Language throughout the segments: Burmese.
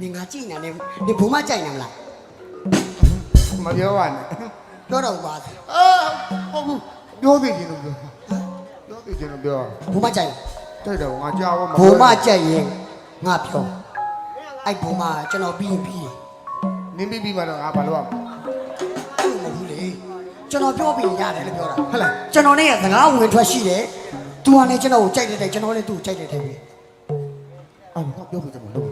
ဒီငါကြည့်နေတယ်ဒီဘုံမကြိုက်နေမလားမပြောပါနဲ့ပြောတော့ပါအာဟုတ်ဘူးပြောသေးချင်လို့ပြောပြောသေးချင်လို့ပြောဘုံမကြိုက်တိုက်တော့ငါကြောက်မှာဘုံမကြိုက်ရင်ငါပြောအဲ့ဘုံမကျွန်တော်ပြီးရင်ပြီးရင်နင်းပြီးပြီးမှတော့ငါဘာလို့ရမလဲအဲ့လိုမဟုတ်ဘူးလေကျွန်တော်ပြောပြီးရတယ်လို့ပြောတာဟုတ်လားကျွန်တော်နဲ့စကားဝင်ထွက်ရှိတယ်သူကလည်းကျွန်တော်ကိုကြိုက်တဲ့တိုင်ကျွန်တော်လည်းသူ့ကိုကြိုက်တဲ့တိုင်ပဲအော်ငါပြောပြကြမှာလို့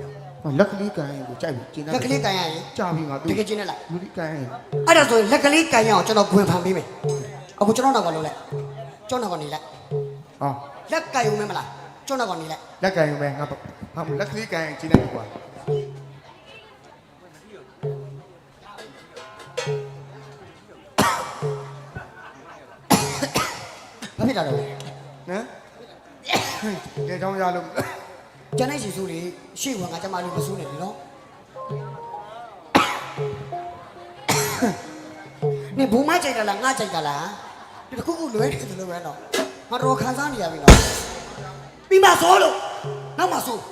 လက်ကလေးကန်ကိုကြိုက်ပြီးကျင်းလက်ကလေးကန်ရရင်ကြာပြီငါတကယ်ချင်းနဲ့လိုက်လူဒီကန်ရင်အဲ့ဒါဆိုရင်လက်ကလေးကန်ရအောင်ကျွန်တော်ဝင်ဖန်ပေးမယ်အခုကျွန်တော်နောက်ကလုံးလိုက်ကျွန်တော်နောက်ကနေလိုက်ဟောလက်ကန်ရုံမဲမလားကျွန်တော်နောက်ကနေလိုက်လက်ကန်ရင်ပဲငါဟာလက်ကလေးကန်ရင်ကျင်းတယ်ကွာဘာဖြစ်တာတော့နော်ဒီကြောင်ရလို့ ကျန်တဲ့စီဆိုးလေးရှေ့ဝင်ကကျမလေးမဆိုးနေပြီနော်နေဘုံမကြိုက်တာလားငါကြိုက်တာလားဒီတစ်ခုခုလွဲနေတယ်လို့ပဲနော်ငါတော့ခံစားနေရပြီနော်ပြီးမှဆိုးလို့နောက်မှဆိုး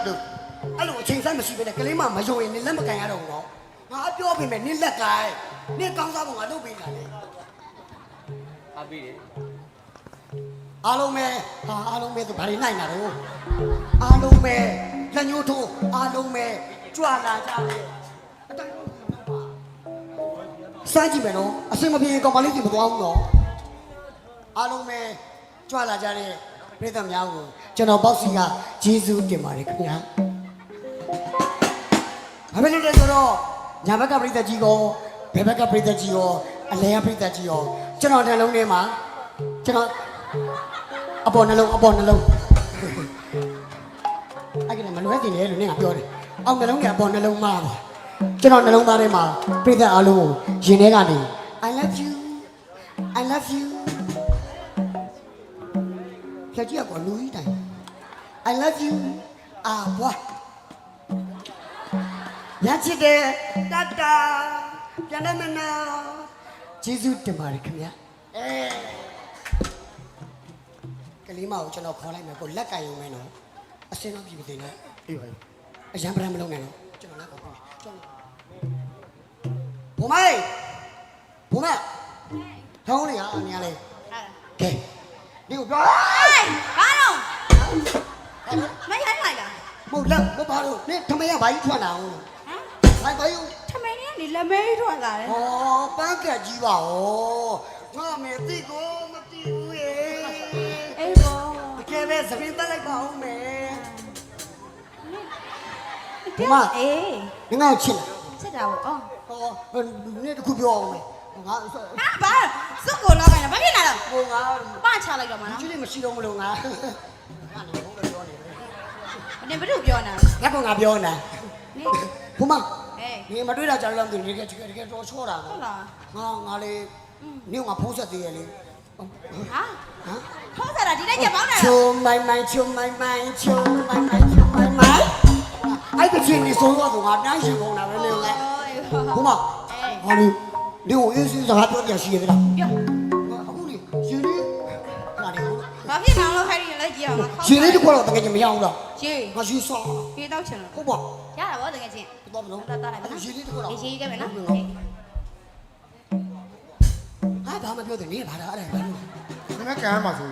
လက်သက်တို့အဲ့လိုအချိန်ဆိုင်မရှိဘဲနဲ့ကလေးမမယုံရင်နင်လက်မကန်ရတော့ဘူးနော်ငါပြောပြင်မယ်နင်လက်ကိုင်နင်ကောင်းစားဖို့ငါလုပ်ပေးတာလေအားပေးတယ်အားလုံးပဲဟာအားလုံးပဲဆိုဘာတွေနိုင်တာတော့အားလုံးပဲလက်ညှိုးထိုးအားလုံးပဲကြွလာကြတယ်အတိုင်းစမ်းကြည့်မယ်နော်အစင်မပြေကောင်မလေးကြီးမသွားဘူးနော်အားလုံးပဲကြွလာကြတဲ့ ပြည်သူများကိုကျွန်တော်ပေါ့စီကဂျေဇူးတင်ပါတယ်ခင်ဗျာဘာဖြစ်လို့လဲဆိုတော့ညာဘက်ကပြိတ္တကြီးကောဘယ်ဘက်ကပြိတ္တကြီးရောအလဲကပြိတ္တကြီးရောကျွန်တော်နှလုံးထဲမှာကျွန်တော်အပေါ်နှလုံးအပေါ်နှလုံးအဲ့ကလည်းမလွဲတင်လေလို့နင်ကပြောတယ်အောက်နှလုံးကအပေါ်နှလုံးမှာပါကျွန်တော်နှလုံးသားထဲမှာပြိတ္တအားလုံးကိုရင်ထဲကနေ I love you I love you ဖြတ်ကြည့်ရကောလူကြီးတိုင် I love you အာဘွားရချစ်တယ်တတာပြန်တယ်မနာကျေးဇူးတင်ပါတယ်ခင်ဗျာအဲကလေးမကိုကျွန်တော်ခေါ်လိုက်မယ်ကိုလက်ကင်ရုံပဲနော်အစင်းတော့ပြည်ပြည်နေအေးပါအရန်ပရမလုံးနဲ့နော်ကျွန်တော်လက်ကိုကျွန်တော်ဘုမိုင်းဘုမထောင်းလေဟာအနေရလေကဲ ဒီကိုပြောဘာလို့မရိုင်းလိုက်လားမဟုတ်လက်မပါလို့နင်ထမရဘာကြီးထွက်လာအောင်ဟမ်ဘာဘာယူထမင်းလေးကနေလက်မဲထွက်လာတယ်ဩပန်းကတ်ကြီးပါဩငါမေတိကိုမတိဘူးရေအေးဘောတကယ်ပဲသပင်းတက်လိုက်ပါဦးမယ်ဒီမအေးငငါ့ကိုချစ်လာချက်တာပေါ့အော်ဟောနေ့တစ်ခုပြောအောင်မ ယ်ငါဟာဘာစုပ်ကိုလောက်ခိုင်းတာဘာဖြစ်လာတော့ဟိုငါပချလိုက်တော့မနော်ချစ်လေးမရှိတော့မလို့ငါငါလည်းဘုန်းတော်ပြောနေတယ်နင်ဘယ်လိုပြောနေတာငါကငါပြောနေတာနင်ဘုမအေးနေမတွေ့တာကြာလို့မသိဘူးတကယ်တကယ်တကယ်တော့ချောတာဟုတ်လားငါငါလေးနေငါဖုံးဆက်သေးရလေဟာဟမ်ထောက်စားတာဒီတိုင်းချက်ပေါင်းတာချုံမိုင်မိုင်ချုံမိုင်မိုင်ချုံမိုင်မိုင်ချုံမိုင်မိုင်အဲ့ဒီချင်းနေဆုံးတော့ငါတန်းရှိကုန်တာပဲလေငါဘုမအေးဟာလေ ဒီကိုအေးစစ်စကားပြောပြရှိရသေးလားပြောအခုလေရှင်လေးဟာလေဘာဖြစ်နေလို့ခိုင်းနေလဲကြည့်အောင်ရှင်လေးတခွက်တော့တကယ်ကြီးမရအောင်လားရေးငါရှိဆော့ရေးတော့ချင်လို့ဟုတ်ပါရတာဗောတကယ်ချင်းတော့မလို့တာတာလိုက်မနော်ရှင်လေးတခွက်တော့ရေးရေးခဲ့မယ်နော်ဟာဘာမှပြောတယ်နင်ဘာသာအဲ့ဒါဘာလို့ငါကန်မှာဆို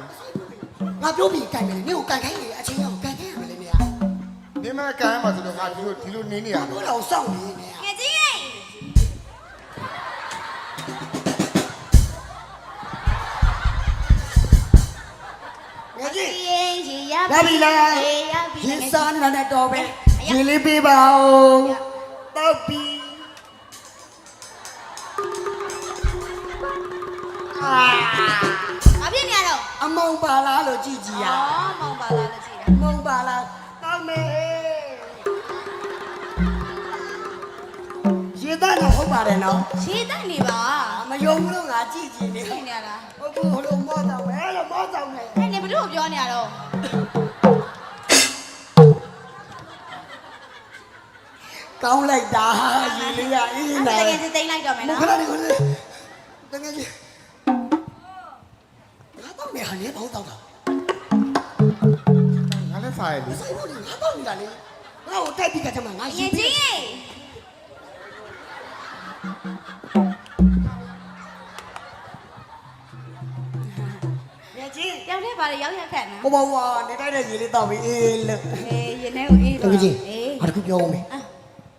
ငါပြောပြီးကြိုက်မယ်နင်ကိုကြိုက်ခိုင်းနေအချင်းရောက်ကြိုက်ခိုင်းရမယ်လေနင်ကဒီမှာကန်မှာဆိုတော့ငါဒီလိုဒီလိုနေနေရဘာလို့တော့စောင့်နေနေ ရင်ရေရလာပြီလားရေစားနေတာနဲ့တော်ပဲရေလေးပေးပါဦးတောက်ပြီအာမပြည့်နေရတော့အမုံပါလားလို့ကြည့်ကြည့်ရဩမောင်ပါလားလို့ကြည့်တာမုံပါလားတောက်မယ်ရေသားတော့ဟုတ်ပါတယ်နော်ရေတက်နေပါမယုံဘူးလို့ငါကြည့်ကြည့်နေ ပြည့်နေရလား我不，我摸到没了，摸到没。 လိုပြောနေရတော့ငကောင်းလိုက်တာရေလေးရအေးအဲ့နာဒါတကယ်ချင်းတိတ်လိုက်တော့မယ်မနော်ခဏလေးခဏလေးတကယ်ကြီးငါတော့နေဟာနေဘောင်းတော့တာငါလည်းစားရလေဆိုင်လို့ငါတော့နေတာလေငါ့ကိုတိုက်ပြီးကတည်းကငါရရှိင်ပြီကြီးငါ ကြီးတယောက်တည်းပါလေရောက်ရက်ခက်နော်ဘောဘောဝါနေတိုက်တဲ့ရေလေးတော့ပြီးအေးလို့အေးရင်ထဲကိုအေးတတော့ကယ်ကြီးအေးဟာတခုပြောအောင်မေအာ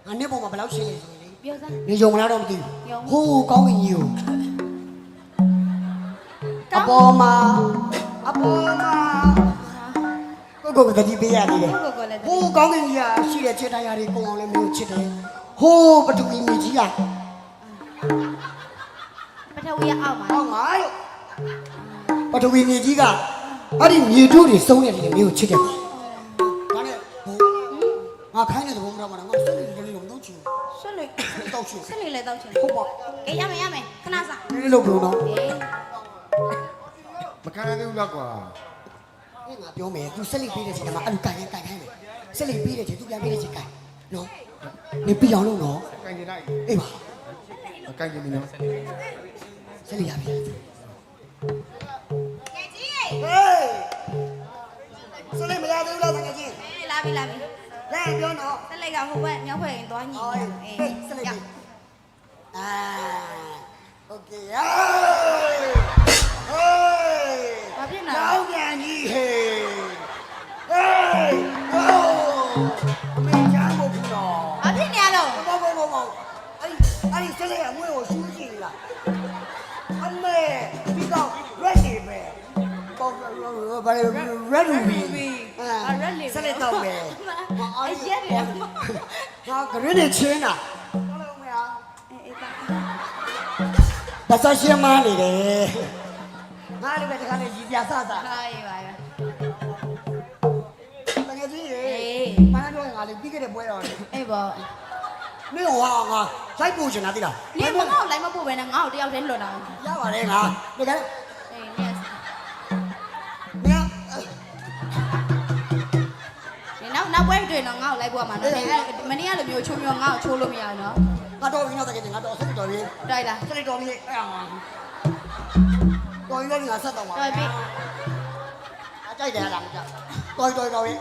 ငါနေပေါ်မှာဘယ်လောက်ရှင်းလဲဆိုရင်လေပြောစမ်းနေယုံမလားတော့မသိယုံဘူးဟိုးကောင်းကင်ကြီးကိုကောအင်းပေါ်မှာအပေါ်မှာကိုကိုကတတိပေးရနေတယ်ကိုကိုလည်းဟိုးကောင်းကင်ကြီးကရှိတဲ့ချစ်တရားတွေကိုအောင်လည်းမျိုးချစ်တယ်ဟိုးပတူကြီးမြေကြီးကပထဝီရအောက်မှာဟောငါရော ပတူကြီးမြေကြီးကအဲ့ဒီမြေတို့တွေစုံနေတယ်မျိုးချစ်တယ်ဒါနဲ့ဟိုငါခိုင်းတဲ့သဘောမှမလားငါစိတ်လေးလေးလုံးတော့ချင်ဆွတ်လို့တော့ချင်ဆွတ်လို့လည်းတောက်ချင်ဟုတ်ပါအေးရမယ်ရမယ်ခဏစားဒီလိုပြောတော့အေးမခံရသေးဘူးလားကွာငါပြောမယ် तू ဆက်လက်ပေးတဲ့ချိန်မှာအဲ့လိုကန်ရင်ကန်ခိုင်းမယ်ဆက်လက်ပေးတဲ့ချိန် तू ပြန်ပေးတဲ့ချိန်ကန်နော်နေပြအောင်လို့နော်ကန်ကျင်လိုက်အေးပါကန်ကျင်ပြီနော်ဆက်လက်ရပြီငယ်ကြီး ဟေးဆက်လက်မရသေးဘူးလားတကယ်ချင်း အေးလာပြီလာပြီ လဲပြောတော့ ဆက်လိုက်ကဟိုဘက်မြောက်ဘက်ရင်သွားညီ အော် အေး ဟေးဆက်လက်ပေးအာโอเคဟေးဟေး ဘာဖြစ်နေ နော လဲ င်ပြန်ကြီးဟေးဟေးဟိုးအမေချမ်းဖို့ဘူးတော့ ဘာဖြစ်နေရတော့ ဘောဘောဘောဘောအဲ့အဲ့ဒီဆက်လက်အမွေးကိုရှူးကြည့်လား အမေပြီးတော့ ready ပဲဘောဘာလဲ ready ဆက်လက်တော့မယ်အေးရတယ်ဟာဂရင်းနေချင်းတာဟုတ်လို့မရအေးအေးတာဘာသာရှင်းမနေတယ်ငါလည်းပဲတခါနဲ့ရီပြဆဆဟာရေးပါရတကယ်ကြီးရေအေးမနက်တော့ငါလည်းပြီးခဲ့တဲ့ပွဲတော်လေအေးပေါ့ မင်းဟောငါလိုက်ပို့ချင်တာတိလားနင်မငေါ့လိုက်မပို့ပဲနဲ့ငါ့ကိုတယောက်တည်းလွတ်လာအောင်ရပါတယ်ငါတကယ်အေး yes မင်းဒီနောက်နောက်ပွဲတွေ့တော့ငါ့ကိုလိုက်ပို့မှာနော်မနေ့ကလိုမျိုးချိုးမျိုးငါ့ကိုချိုးလို့မရဘူးနော်ငါတော့ပြီးတော့တကယ်ငါတော့ဆက်တော်ပြီတိုက်လားဆက်တော်ပြီအဲ့ဟာတော်ပြီငါဆက်တော့မှာတိုက်ပြီအကြိုက်တယ်လားမကြတော်တော်တော်ပြီ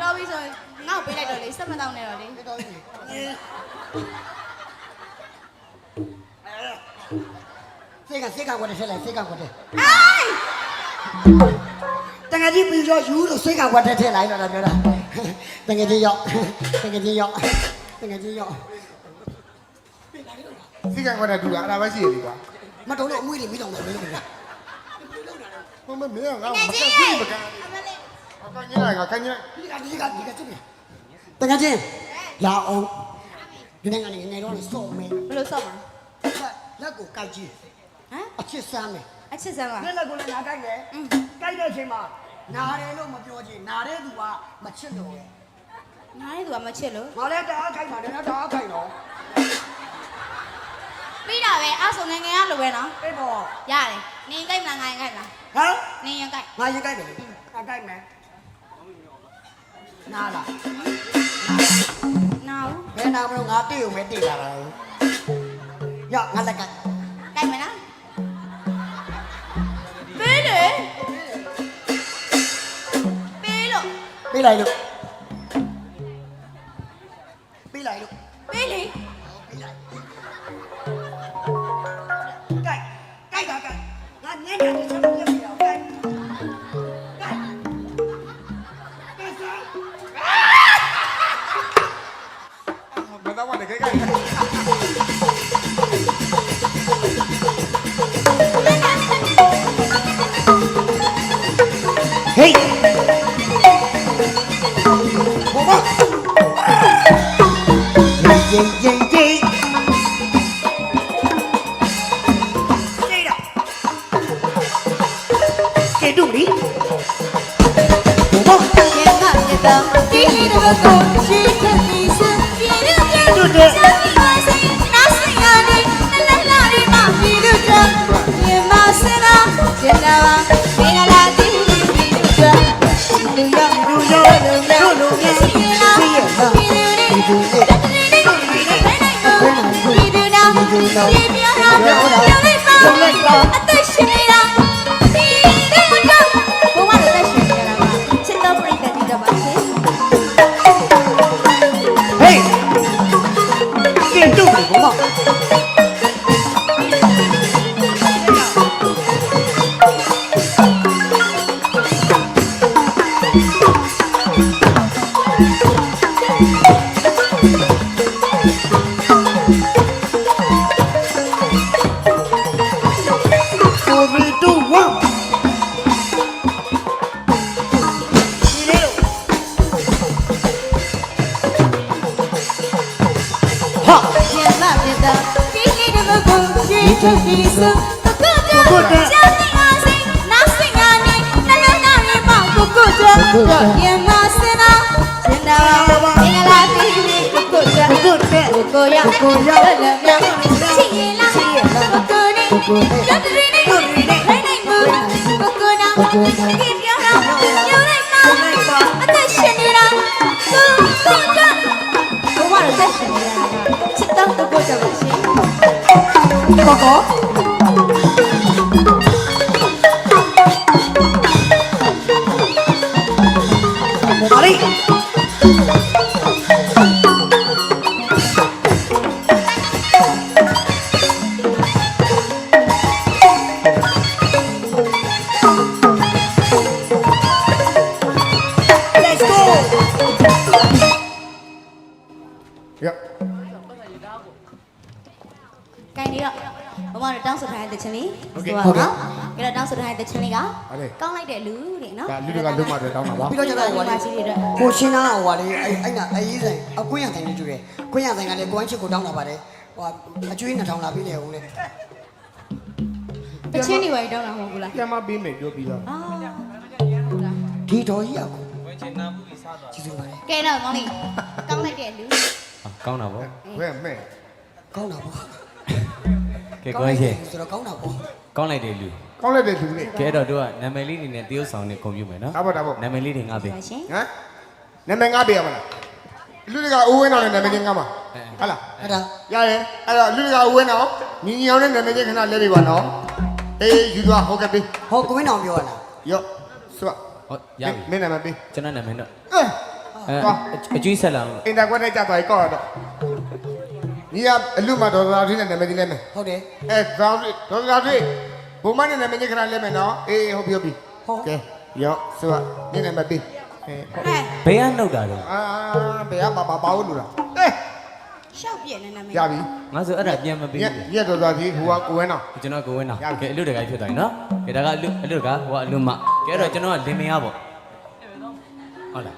တော်ပြီဆိုငါ့ ကိုပေးလိုက်တော့လေစက်မတောင်းနဲ့တော့လေတော်ပြီစေကစေကကွက်တယ်ဆက်လိုက်စေကကွက်တယ်အိုင်းတကယ်ကြီးပြီးတော့ယူလို့စိတ်ကဝတ်တဲ့ထဲလိုက်တော့ပြောတာတကယ်ကြီးရောက်တကယ်ကြီးရောက်တကယ်ကြီးရောက်စီကန်ကွာတဲ့တူတာအဲ့ဒါပဲရှိရလေကွာမတော်လို့အမွေးတွေမိတော့မယ်မင်းတို့ကဟိုမမင်းကငါ့ငယ်ကိုကြီးမကန်ဘူးမကန်အမလေးကန်ကျင်လိုက်ငါကန်ကျင်လိုက်ဒီကဒီကဒီကကျနေတကယ်ကြီးလာအောင်ဒီနေ့ကနေငယ်တော့စော့မ ယ်ဘယ်လိုဆော့မှာလက်ကိုကိုက်ကြည့်ဟမ်အချစ်စမ်းမယ်အချစ်စမ်းပါလက်လက်ကိုလည်းငါကိုက်တယ်อืมကိုက်တဲ့အချိန်မှာနားတယ်လို့မပြောချင်နားတဲ့သူကမချစ်တော့ငါလည်းသူကမချစ်လို့ငါလည်းတအားခိုက်ပါတယ်နော်တအားခိုက်တော့ပြီးတာပဲအဆုံငယ်ငယ်ကလိုပဲနော်အေးပေါ့ရတယ်နင်ကြိုက်မလားငါရင်ကြိုက်မလားဟမ်နင်ရင်ကြိုက်ငါရင်ကိုက်တယ်လေငါကိုက်မယ် နားလားနာဘူးဘယ်နာမလို့ငါတိ့ုံပဲတိ့ ကျေးတူလီဘောမရင်ကရတော့ဒီလိုတော့ရှိ ကောကော က်ကိုချင်းသားဟိုလေအဲ့အဲ့နာအေးဆိုင်အကွင်းရဆိုင်လေးတူတယ်ကွင်းရဆိုင်ကလည်းကိုန်းချစ်ကိုတောင်းတာပါတယ်ဟိုအကျွေး2000လာပြီးတယ်ဟုတ်လေတချင်းတွေဝိုင်းတောင်းတာမဟုတ်ဘူးလားပြန်မပေးမယ်ပြောပြီးတော့အာဒီတော်ကြီးอ่ะကိုဝင်ချင်နာမှုကြီးစားသွားကြည့်စမ်းပါလေကဲတော့မောင်လေးကောင်းလိုက်တဲ့လူကောင်းတာဗောဝဲမဲ့ကောင်းတာပေါ့ကဲကိုင်းရှင်ဆိုတော့ကောင်းတာပေါ့ကောင်းလိုက်တယ်လူကောင်းလိုက်တဲ့လူလေးကဲတော့တို့ကနာမည်လေးတွေနဲ့တရုပ်ဆောင်နဲ့ကွန်ပျူတာနော်ဒါပေါ့ဒါပေါ့နာမည်လေးတွေငါပေးပါရှင်ဟမ် နာမည်ငါပေးရမလားလူတွေကအိုးဝင်းအောင်နဲ့နာမည်ချင်းငါမှာဟုတ်လားအဲ့ဒါရရဲအဲ့တော့လူတွေကအိုးဝင်းအောင်ညီညီအောင်နဲ့နာမည်ချင်းခဏလဲပေးပါနော်အေးယူသွားဟုတ်ကဲ့ပေးဟောကွင်းတော်ပြောရလားရော့စွတ်ဟုတ်ရပြီမင်းနာမည်ပေးကျွန်တော်နာမည်တော့အဲအဲသွားအကျွေးဆက်လာအောင်အင်တာကွက်နဲ့ကြသွားရင်ကောက်ရတော့ညီကအလူမတော်တော်ထင်းနဲ့နာမည်ကြီးလဲမယ်ဟုတ်တယ်အဲဒေါ်ဒေါ်တော်ကြီးဘုံမနဲ့နာမည်ကြီးခဏလဲမယ်နော်အေးဟုတ်ပြီဟုတ်ပြီဟုတ်ကဲရော့စွတ်နင်းနာမည်ပေးအဲဟဲ့ ဘယ်ကနှုတ်တာတော့အာဘယ်ကပါပါပါလို့လားအဲရှောက်ပြည့်နေနာမည်ရပြီငါဆိုအဲ့ဒါပြန်မပေးရက်ဘူးရက်တော်တော်ကြီးဟိုကကိုဝဲနော်ကျွန်တော်ကိုဝင်းတော့ရပြီကဲအလူတကိုင်းဖြစ်သွားပြီနော်ကဲဒါကအလူအလူတကဟိုကအလူမကဲတော့ကျွန်တော်ကလင်မယားပေါ့ဟုတ်လား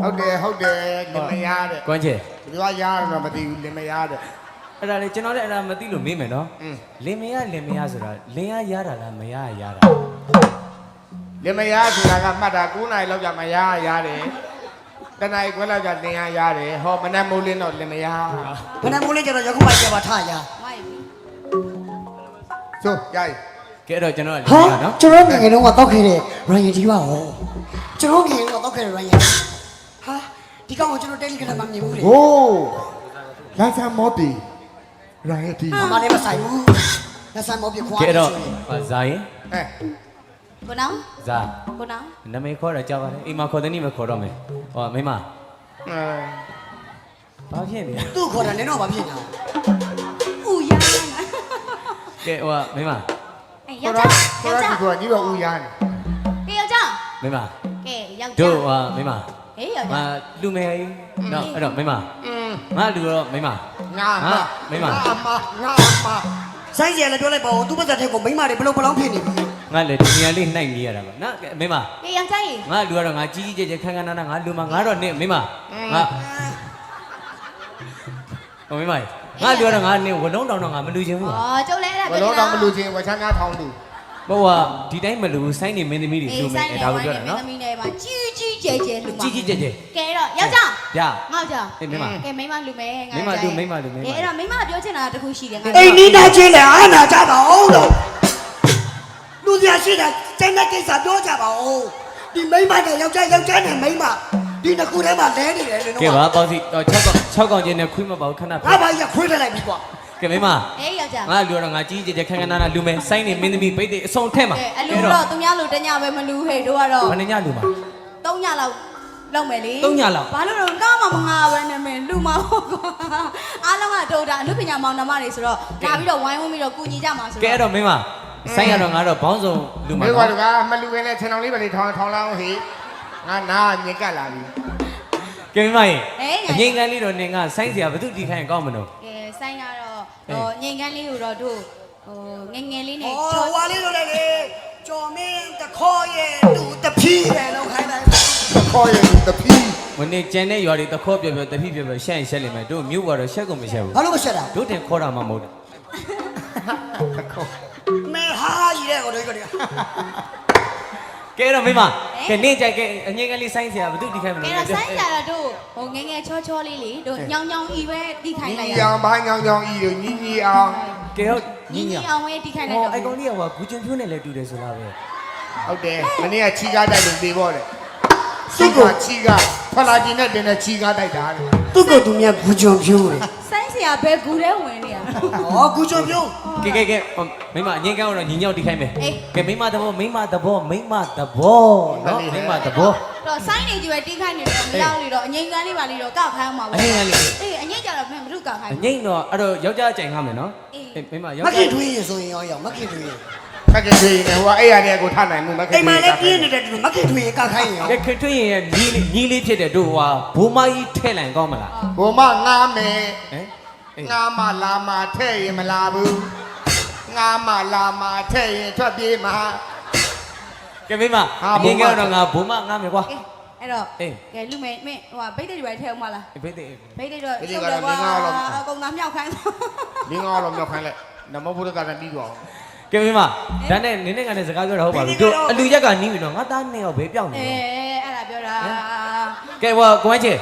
ဟုတ်တယ်ဟုတ်တယ်လင်မယားတဲ့ကွမ်းချေဒီကရားတော့မသိဘူးလင်မယားတဲ့အဲ့ဒါလေကျွန်တော်လည်းအဲ့ဒါမသိလို့မေးမယ်နော်อืมလင်မယားလင်မယားဆိုတာလင်ယားရတာလားမယားရတာ လင်မယားဆိုတာကမှတ်တာ9နိုင်လောက်ကြမယားရတယ်တနင်္လာခွဲလောက်ကြလင်ယားရတယ်ဟောမနက်မိုးလင်းတော့လင်မယားဘယ်နှမိုးလေးကျတော့ရခုမှကြပါထရမိုက်ပြီဆိုရည်ကဲအဲ့တော့ကျွန်တော်ကလင်ဟာမယားနော်ကျွန်တော်ငယ်ငယ်တုန်းကတောက်ခဲ့တဲ့ရန်ရင်ကြီးပါဟောကျွန်တော်ငယ်ငယ်တုန်းကတောက်ခဲ့တဲ့ရန်ရင်ဟာဒီကောင်ကိုကျွန်တော်တယ်လီဂရမ်မှာမြင်ဘူးလေဟိုးလာဆာမော်ပီရိုင်တီ အမလည်းမဆိုင်ဘူးလက်ဆန်မောပြခွာကဲနေတော့ဆိုရင်ဟာဇာရင်အဲ ကိုနောင်ဇာကိုနောင်နာမည်ခေါ်တော့ကြားပါတယ်အိမ်မှာခေါ်တဲ့နေ့မှာခေါ်တော့မယ်ဟောမိမအဲဘာဖြစ်နေလဲသူ့ခေါ်တာလည်းတော့မဖြစ်နေတာဦးရနာကဲဟိုကမိမအေးခေါယော်က်ျားတာခေါ်ယောတာက်ျားဒီကညီတော်ဦးရားနေအေးယောက်ျားမိမကဲယောက်ျားတို့ဟာမိမဟေးယောက်ငါျားလူမယ်နော်အဲ့တော့မိမอืมငါလူတော့မိမငါမဟာမိမငါမငါမဆိုင်းစီကလည်းပြောလိုက်ပါဦးသူ့ပတ်သက်တဲ့ကိုမိမတွေဘလုံးဘလုံးဖြစ်နေပြီ ငါလည်းဒီနေရာလေးနှိုက်နေရတာပါနော်ကဲမိမကဲယောက်ျားကြီးငါလူကတော့ငါကြီးကြီးကျယ်ကျယ်ခန်းခန်းနားနားငါလူမငါတော့နေမိမငါဟိုမိမငါလူကတော့ငါနေဝလုံးတောင်တော့ငါမလူချင်ဘူးဩကျုပ်လည်းအဲ့ဒါဘလုံးတော့မလူချင်းဝချမ်းများထောင်းသူဘဝဒီတိုင်းမလူစိုင်းနေမင်းသမီးတွေအေးလူမယ်ဆိုင်အဲ့နေဒါပါကိုနဲ့ပြောတာနော်မင်းသမီးတွေမှာကြီးကြီးကျယ်ကျယ်လူမှာကြီးကြီးကျယ်ကျယ်ကဲတော့ယောက်ျားရငါ့ကြောင့်အေးမိမကဲမိမလူမဲငါမိမလူမိမလူမိမကဲအဲ့တော့မိမပြောချင်တာတခုရှိတယ်ငါအိမ်နီးနားချင်းလည်းအားနာကြပါအောင်လို့လူ စရာရှိတာကျန်တဲ့ကိစ္စပြောကြပါဦးဒီမိမနဲ့ယောက်ျားယောက်ျားနဲ့မိမဒီနှစ်ခုထဲမှာလဲနေတယ်လေကဲတော့ပါပေါ့စီ6កောင်6កောင်ချင်းနဲ့ခွေးမပေါ့ခဏငါဘာကြီးခွေးထလိုက်ပြီကွာကဲမိမအေးယောက်ျားငါလူတော့ငါကြီးကြီးကျယ်ခန်းခန်းနာနာလူမယ်စိုင်းနေမင်းသမီးပိတ်တဲ့အစုံထဲမှာကဲအလူတော့သူများလူတညပဲမလူဟဲ့တို့ကတော့ဘယ်နှညလူမှာ၃ညလောက်လောက်မယ်လေသုံးညလောက်ဘာလို့တော့ကောင်းမှမငါပဲနဲ့မင်းလူမဟုတ်ကွာအားလုံးကဒုတာအလူပညာမောင်နှမတွေဆိုတော့လာပြီးတော့ဝိုင်းဝန်းပြီးတော့ကူညီကြမှာဆိုကဲအဲ့တော့တော့မိမ စိုင်းရတော့ငါတော့ဘောင်းစုံလူမှာမေကွာနော်တကမလူပဲနဲ့ခြံတော်လေးပဲလေးထောင်းထောင်းလောင်းဟေးငါနာညက်ကလာပြီကဲမိမရေအေးအငိမ့်ကန်းလေးတော့နင်ကစိုင်းစရာဘယ်သူတီခိုင်ကောင်းမလို့ကဲဆိုင်ကတော့ဟိုငိန်ကန်းလေးကိုတော့တို့ဟိုငယ်ငယ်လေးနဲ့哦ချော，ဝါလေးလိုလိုက်လေကျော်မင်းတခေါ်ရဲ့သူတဖြီးတယ်လို့ခိုင်းတယ်ခေါ်ရတပီးမနေ့ကျန်တဲ့ရွာတွေတခေါ်ပြပြတပိပြပြရှက်ရင်ရှက်လိမ့်မယ်တို့မြို့ကတော့ရှက်ကုန်မရှက်ဘူးဘာလို့မရှက်တာတို့တင်ခေါ်တာမှမဟုတ်ဘူး မဲဟာကြီးတဲ့ကိုတို့ကတည်းကကဲတော့မိမကဲနေကြိုက်ကဲအငိမ့်ကန်းလေးစိုင်းစရာဘယ်သူတီခိုင်မကဲလို့တော့ဆိုင်ကြတော့တို့ဟိုငယ်ငယ်ချောချောလေးလေတို့ညောင်ညောင်ဤပဲတီးခိုင်းညီလိုက်ရညီအောင်ဘာညောင်ညောင်ဤတို့ညီညီအောင်ကဲဟုတ်ညီညီညီညာအောင်ပဲတီးခိုင်းလိုက်ဟောတော့အိုင်ကောင်လေးကဟိုဂူချွန်ဖြိုးနဲ့လည်းတူတယ်ဆိုလားပဲဟုတ်တယ်မနေ့ကချီကားတိုက်လို့ပြေပေါ့လေစုကချီကားဖလာကျင်နဲ့တင်တဲ့ချီကားတိုက်တာလေ သူ့ကိုသူမြတ်ဘူးကြုံဖြိုးတယ် ဆိုင်စရာဘယ်ဂူထဲဝင်နေရဩဘူးကြုံဖြိုးကဲကဲကဲဟိုမိမအငိမ့်ကန်းကတော့ညီညောက်တီခိုင်မယ်အေး ကဲမိမသဘောမိမသဘောမိမသဘောနော်မိမသဘော တော့ဆိုင်နေကြီးပဲတီးခိုင်းနေတော့မရောက်လေတော့အငိမ့်ကန်းလေးပါလေတော့ကောက်ခိုင်းအောင်ပါအငိမ့်ကန်းလေး အေးအငိမ့်ကြတော့မင်းဘုရုကောက်ခိုင်းအငိမ့်တော့အဲ့တော့ယောက်ျားကြိုင်ခမယ်နော်အေး အေးမိမယောမက်ျားခင်ထွေးရင်ဆိုရင်ရောရောမခင်ထွေးရင်မကင်သေးနေဟိုအဲ့ရတဲ့ကိုထနိုင်မှုမကင်အိမ်မှာလည်းပြင်းနေတဲ့တူမခင်ထွေးရင်ကခိုင်းရင်ရောကဲခထွင်းရင်ညီလေးညီလေးဖြစ်တဲ့တို့ဟွာဘိုးမကြီးထဲ့လိုက်ကောင်းမလားဘုံမငားမယ်ဟမ်အေး ငားမလာမထဲ့ရင်မလာဘူးငားမလာမထဲ့ရင်ထွက်ပြေးမှာ ကဲမိမဟာအငိမ့်ဘိုးမကတော့ငါဘိုးမငါမယ်ကွာ ကဲအဲ့တော့အေး ကဲလူမေမင်းဟိုဗိတ်တဲ့တွေထဲအောင်မလားအေးဘိတ်တဲ့ဗိတ်တဲ့တော့ဗိတ်တွေကတော့ငါးလောက် အကုန်သားမြောက်ခိုင်းလင်းငေါတော့မြောက်ခိုင်းလိုက်နမဘုရားကလည်းပြီးတော့ကဲမိမဒါနဲ့နင်းနဲ့ကလည်းစကားပြောတာဟုတ်ပါပြီတို့အလူရက်ကနီးပြီနော်ငါသားနဲ့ရောဘယ်ပြောင်းနေအေးလဲအဲ့ဒါပြောတာ ကဲဟွာကိုဝမ်းချေ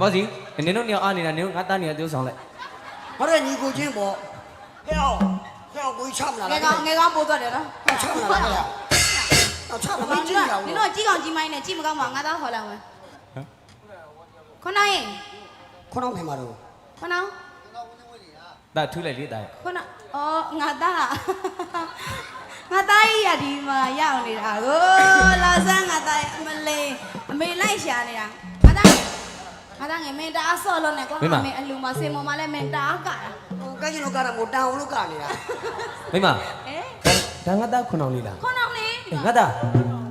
မောစီနင်တို့ညောင်အားနေတာနင်တို့ငါသားနေရတိုးဆောင်လိုက် ဟောတဲ့ညီကိုချင်းပေါ့ဟဲ့အောင်ဟဲ့အောင်ကိုချမလာငယ်ကောင်ငယ်ကောင်ပို့သွားတယ်နော်ချမလာလားတော့ချမလာမကြည့်ရနင်ဘူးတို့ကြီးကောင်ကြီးမိုင်းနဲ့ကြီးမကောင်းမှာငါသားခေါ်လာဝင်ခွန်းနိုင်ခေါင်းအောင်ခင်မှာတော့ခွန်းအောင်ဒါထူးလိုက်လေတာခွန်းအောင်အော်ငါသားငါသားကြီးရဒီမှာရောက်နေတာကိုလာစမ်းငါသားအမလေးအမေလိုက်ရှာနေတာ ငါသားငါသားငယ်မင်းတအားဆော့လို့နဲ့ကွာမင်းအလူမစင်မမလည်းမင်းတအားကတာဟိုကဲကျွန်တော်ကတော့မို့တန်အောင်လို့ကနေတာမိမအေးဒါငါသားခွန်အောင်လေးလားခွန်းအောင်လေအေးငါသား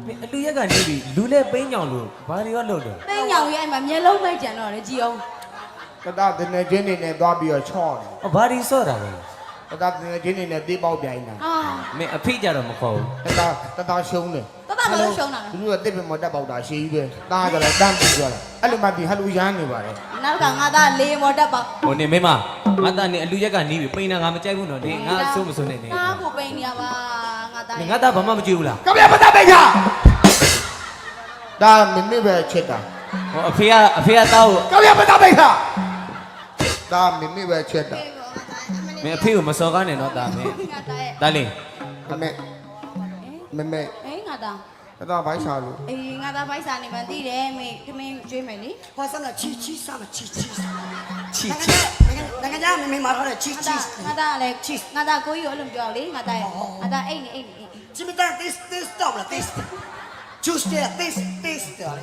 မင်းအလူရက်ကနေပြီလူလဲပိန်းညောင်လို့ဘာတွေရောလုပ်တယ်သိညောင်ရဲ့အဲ့မှာမျက်လုံးပဲကြံတော့လေကြည်အောင်တတတင်နေချင်းနေနဲ့သွားပြီးတော့ချော့တယ်အော်ဘာတွေဆော့တာလဲတတတင်နေချင်းနေနဲ့သေးပေါက်ပြိုင်တာအာမင်းအဖိကြတော့မခေါ်ဘူးတတတတရှုံးတယ် တတဘလို့ရှုံးတာလဲသူတို့ကတစ်ပင်မတက်ပေါက်တာရှည်ကြီးပဲတားကြတယ်တန်းပြီးသွားတယ်အဲ့လိုမှဒီဟလူရမ်းနေပါတယ်နောက်ကငါသားလေးမော်တက်ပါဟိုနေမိမငါသားနေအလူရက်ကနေပြီပိန်းတာငါမကြိုက်ဘူးနော်ဒီငါအဆိုးမဆိုးနဲ့နေငါကိုပိန်နေရပါငါသားငါသားဘာမှမကြည့်ဘူးလားကဗျာမတတ်ပိတ်တာဒါမင်းမပဲချစ်တာဟိုအဖေကအဖေကတောက်ကဗျာမတတ်ပိတ်တာဒါမင်းမပဲချစ်တာမင်းအဖေကိုမစော်ကားနဲ့နော်တာမင်းငါသားရဲ့တားလေးအမေမမေ အေးငါသားတတဘိုင်းချာလို့အေးငါသားဖိုက်စာနေမှသိတယ်မေတမင်းကျွေးမယ်လေဟောစမ်းလာချီချီစမ်းချီချီချီနိုင်ငံခြားနိုင်ငံခြားမမေမာထားတဲ့ချီငါချီသားငါသားလည်းချစ်ငါသားကိုကြီးကိုအဲ့လိုပြောလေငါသားရဲ့ငါသားအိတ်နေအိတ်နေအိတ်ချီမတန် this this stop လား this choose there this this တယ်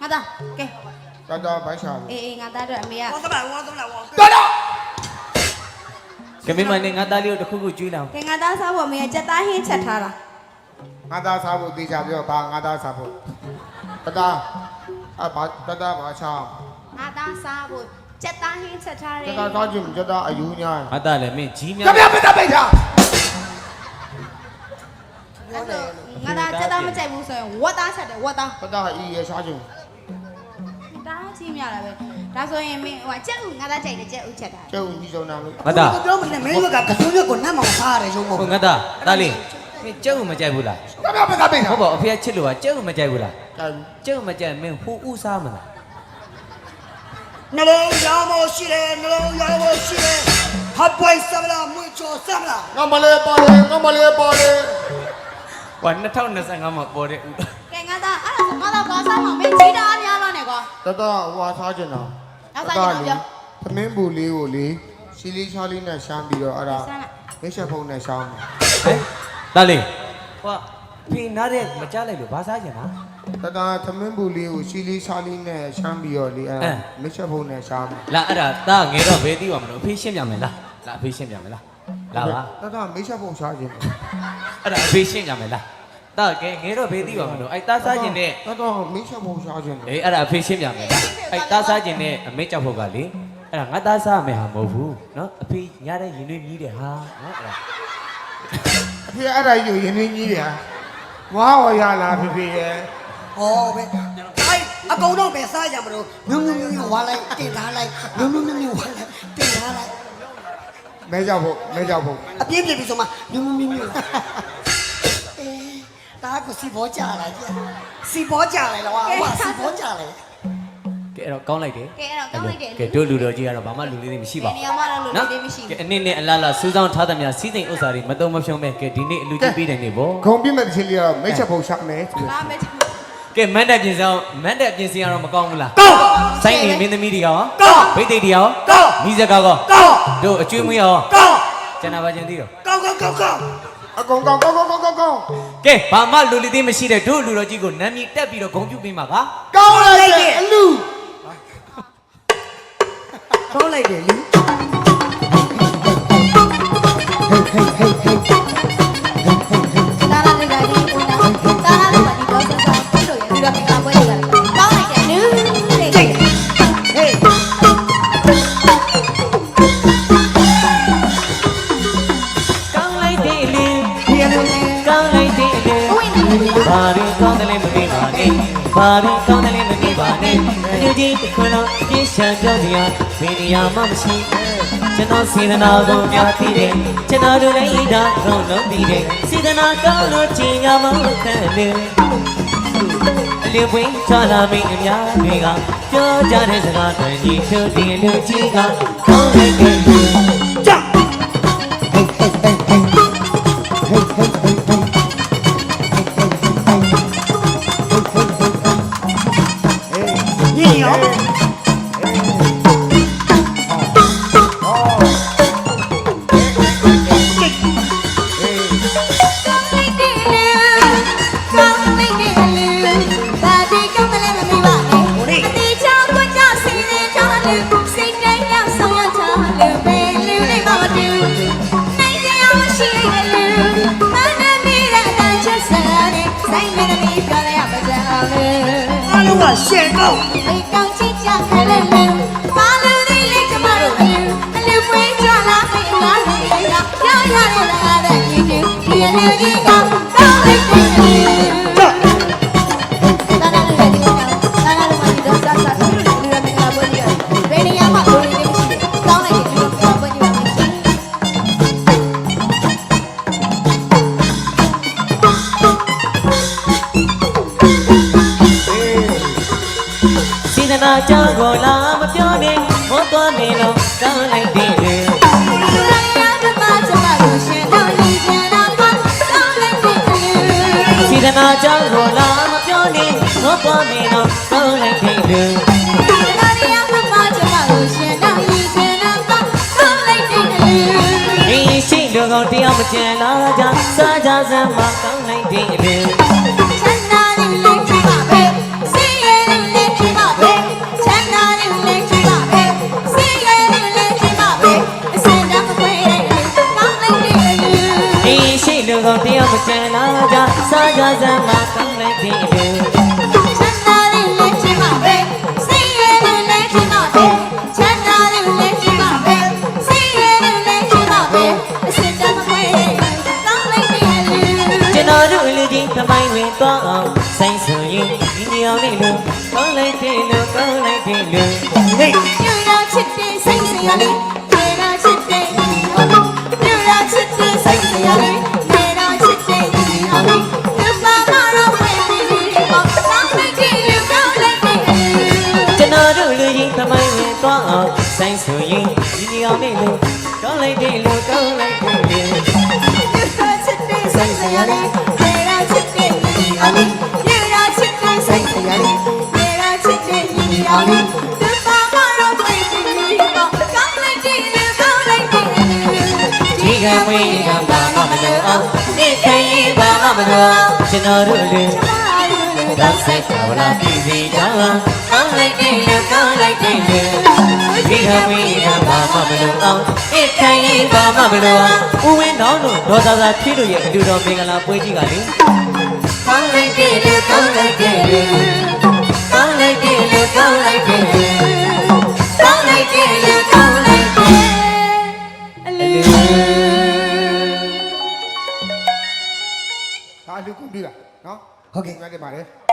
ငါသားကဲတတဘိုင်းချာလို့အေးအေးငါသားတို့အမေကဟောသမလာဟောသမလာဟောတော်တော့ကမိမနဲ့ငါသားလေးကိုတစ်ခုခုကျွေးလောင်ကဲငါသားစားဖို့အမေကကြက်သားဟင်းချက်ထားတာ ငါသားစားဖို့တေချာပြောဘာငါသားစားဖို့တတအဘာတတဘာချာငါသားစားဖို့ကြက်သားဟင်းချက်ထားတယ်တတစားခြင်းတတအယူညာငါသားလည်းမင်းကြီးများကဗျာမတတ်ပိတ်တာအဲ့တော့ငါသားကြက်သားမကြိုက်ဘူးဆိုရင်ဝတ်သားချက်တယ်ဝတ်သားတတအီရစားခြင်းတားချင်းမြလာပဲဒါဆိုရင်မင်းဟိုကြက်ဥငါသားကြိုက်တယ်ကြက်ဥချက်တာကျုပ်ညီဆုံးနာလို့ငါသားပြောမနေမင်းတို့ကကစိုးရွက်ကိုနတ်မောင်စားရတယ်ရုံမဟိုဟုတ်ငါသားတားလေး မင်းကျုပ်ကိုမကြိုက်ဘူးလားကဗျာမတတ်ပိတ်တာဟုတ်ပါအဖေကချစ်လို့ပါကျုပ်ကိုမကြိုက်ဘူးလားကျန်ကျုပ်ကိုမကြိုက်မင်းဟိုဥစားမလားနှလုံးရောင်းမရှိတယ်နှလုံးရောင်းမရှိတယ်ဟာပွိုင်းစမလားမွေးချော်စမလားငါမလေးပါလေငါမလေးပါလေဟို2025မှာပေါ်တဲ့ဥကဲငါသားအဲ့ဒါဆိုငါသားဘာစားမှာမင်းကြီးတာအားများလားနဲ့ကွာတတဟွာစားခြင်းတော့နောက်စားကြည့်တော့ပြောသမင်းပူလေးကိုလေရှီလီချောလီနဲ့ရှမ်းပြီးတော့အဲ့ဒါမိတ်ဆက်ဖုန်းနဲ့ရှောင်းတယ်ဟဲ့ လာလေဟိုဖင်နားတဲ့မကြားလိုက်လို့ဘာစားချင်တာ တကာသမင်းဘူးလေးကိုရှီလီရှာလီနဲ့ရှမ်းပြီးတော့လေအဲအဲ မစ်ချက်ဖုန်းနဲ့ရှာမယ်လာအဲ့ဒါတာငယ်တော့ဘယ်သိပါမလို့အဖေရှင်းပြမယ်လားလာအဖေရှင်းပြမယ်လားလာပါတကာမစ်ချက်ဖုန်းရှာခြင်းအဲ့ဒါအဖေရှင်းပြမယ်လားတာငယ်ငယ်တော့ဘယ်သိပါမလို့အဲ့တာစားချင်တဲ့တကာမစ်ချက်ဖုန်းရှာခြင်းအေးအဲ့ဒါအဖေရှင်းပြမယ်လားအဲ့တာစားချင်တဲ့အမေကြောက်ဖို့ကလေအဲ့ဒါငါတာစားမယ်ဟာမဟုတ်ဘူးနော်အဖေညတဲ့ရင်တွေမြည်တယ်ဟာနော်အဲ့ဒါ ဖေအဲ့ဒါကြီးကိုရင်းနှီးကြီးတယ်ဝါဟောရလားဖေဖေရဲ့ဟောပဲအဲ့အကုန်တော့ပဲစားကြမလို့မြုံမြုံမြုံမြုံဝါလိုက်တင်ထားလိုက်မြုံမြုံမြုံမြုံဝါလိုက်တင်ထားလိုက်မဲကြောက်ဖို့မဲကြောက်ဖို့အပြင်းပြင်းပြီးဆိုမှမြုံမြုံမြုံမြုံအေးဒါကစီဘောကြလာကြစီဘောကြလာလားဝါစီဘောကြလာကဲ အဲ့တော့ကောင်းလိုက်တယ်ကဲအဲ့တော့ကောင်းလိုက်တယ်ကဲတို့လူတော်ကြီးကတော့ဘာမှလူလေးတွေမရှိပါဘူးနေရာမှာတော့လူလေးမရှိကဲအနည်းနဲ့အလားလားစူးစောင်းထားသမျှစီးစိမ်ဥစ္စာတွေမတုံမဖြုံမဲ့ကဲဒီနေ့အလူကြီးပေးတယ်နေပေါ့ခုံပြစ်မဲ့တစ်ချင်းလေးကတော့မိတ်ဆက်ဖုန်းရှားမယ်ဆိုလာမယ်ကဲမန်တက်ပြင်ဆောင်မန်တက်ပြင်စင်ကတော့မကောင်းဘူးလားကောစိုင်းနေမင်းသမီးတွေကရောကောဗိတ်တိတ်တွေရောကောမိဇက်ကရောကောတို့အကျွေးမွေးရောကောကျန်တာပါကျန်သေးရောကောကောကောကောအကောင်ကောင်ကောင်ကောင်ကောင်ကောင်ကဲဘာမှလူလေးသေးမရှိတဲ့တို့လူတော်ကြီးကိုနာမည်တက်ပြီးတော့ဂုံပြုပေးမှာကကောင်းလိုက်တဲ့အလူ ကောလိုက်တယ်လူတာလာလေးကဒီဦးနာတာလာလေးကဒီတော့ဆက်ဆက်တို့ရဒီတော့မင်္ဂလာပွဲတွေကလည်းကောင်းလိုက်တယ်နူးလေးကျိတ်ဟေးကောင်းလိုက်တဲ့လေဒီအလူလေးကောင်းလိုက်တဲ့လေဦးဝင်နေတယ်ဘာရင်ကောင်းတယ်လဲမသိပါနဲ့ဘာရင်ကောင်းတယ်လဲမသိပါနဲ့လူကြီးတစ်ခွ န်းလုံးပြင်းချပြောစရာဘယ်နေရာမှမရှိကျွန်တော်စေတနာကိုများသိတယ်ကျွန်တော်တို့လည်းဣဒာလုံးလုံးသိတယ်စေတနာကောင်းလို့ချင်ရမှခံတယ်အလင်းပွင့်ချလာမင်းအများတွေကပြောကြတဲ့စကားတွေညီတို့တင်လူကြီးကကောင်းလိုက်တဲ့လူကြ စေတနာကြောင့်ကိုလာမပြောနဲ့ဟောသွားနေလို့ကောင်းလိုက်တဲ့လူလူရရကမှချမလို့ရှင်တို့လူကျန်တော့ကောင်းလိုက်တယ်လူဒီရှိလူကောင်တယောက်မကျန်လာကြစားကြစမ်းမကောင်းလိုက်တဲ့လူချမ်းသာလူလေးချပါပဲစီရဲလူလေးချပါပဲချမ်းသာလူလေးချပါပဲစီရဲလူလေးချပါပဲအစင်တမ်းခွေတဲ့လူကောင်းလိုက်တယ်လူဒီရှိ လူကောင်တယောက်မကျန်လာကြစားကြစမ်းမကောင်းလိုက်တဲ့လူချမ်းသာလူလေးချပါပဲစီရဲလူလေးချပါပဲချမ်းသာလူလေးချပါပဲစီရဲလူလေးချပါပဲအစင်တမ်းခွေတဲ့လူကောင်းလိုက်တယ်လူကျွန်တော်တို့လူကြီးသမိုင်းဝင်သွားအောင်ဆိုင်ဆိုရင်ဒီနေရာလေးလူကောင်းလိုက်တဲ့လူကောင်းလိုက်တဲ့လူဟေးပြူရချစ်တဲ့စိတ်စရာလေး ဆိုင်ဆိုရင်ဒီအောင်လေးလို့ကောင်းလိုက်တယ်လို့ကောင်းလိုက်တယ်ဆိုင်ဆိုရင်ဒီရာချစ်တယ်ဒီအောင်လေးဒီရာချစ်တယ်ဆိုင်ဆိုရင်ဒီရာချစ်တယ်ဒီအောင်လေးကမွေးကဘာမှမလို့အောင်ဒီခိုင်းရင်ဘာမှမလို့ကျွန်တော်တို့လူဒါဆိုင်တော်လာပြီစီတောင်းအောင်လိုက်တယ်လို့ကောင်းလိုက်တယ်လို့ ဒီကမင်းကဘာမှမလို့အောင်အိတ်ခိုင်ရင်ဘာမှမလို့ဦးဝင်းတော်တို့ဒေါ်သာသာဖြည့်တို့ရဲ့အတူတော်မင်္ဂလာပွဲကြီးကလေကောင်းလိုက်တဲ့လူကောင်းလိုက်တဲ့လူကောင်းလိုက်တဲ့လူကောင်းလိုက်တဲ့လူကောင်းလိုက်တဲ့လူကောင်းလိုက်တဲ့လူဒါအလူကုန်ပြီလားနော်ဟုတ်ကဲ့ပြန်တင်ပါတယ်